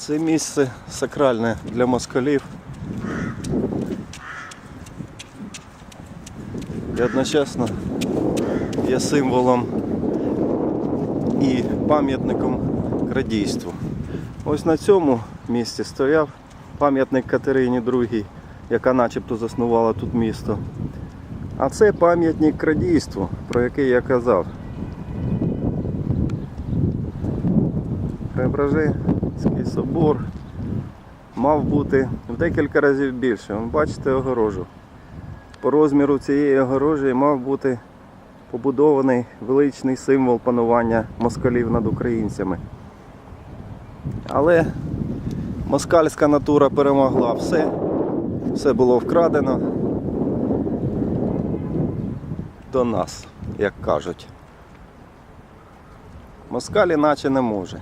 Це місце сакральне для москалів. І одночасно є символом і пам'ятником крадійству. Ось на цьому місці стояв пам'ятник Катерині II, яка начебто заснувала тут місто. А це пам'ятник крадійству, про який я казав. Преображенський собор мав бути в декілька разів більше. Вон, бачите огорожу. По розміру цієї огорожі мав бути побудований величний символ панування москалів над українцями. Але москальська натура перемогла все, все було вкрадено до нас, як кажуть. Москаль іначе не може.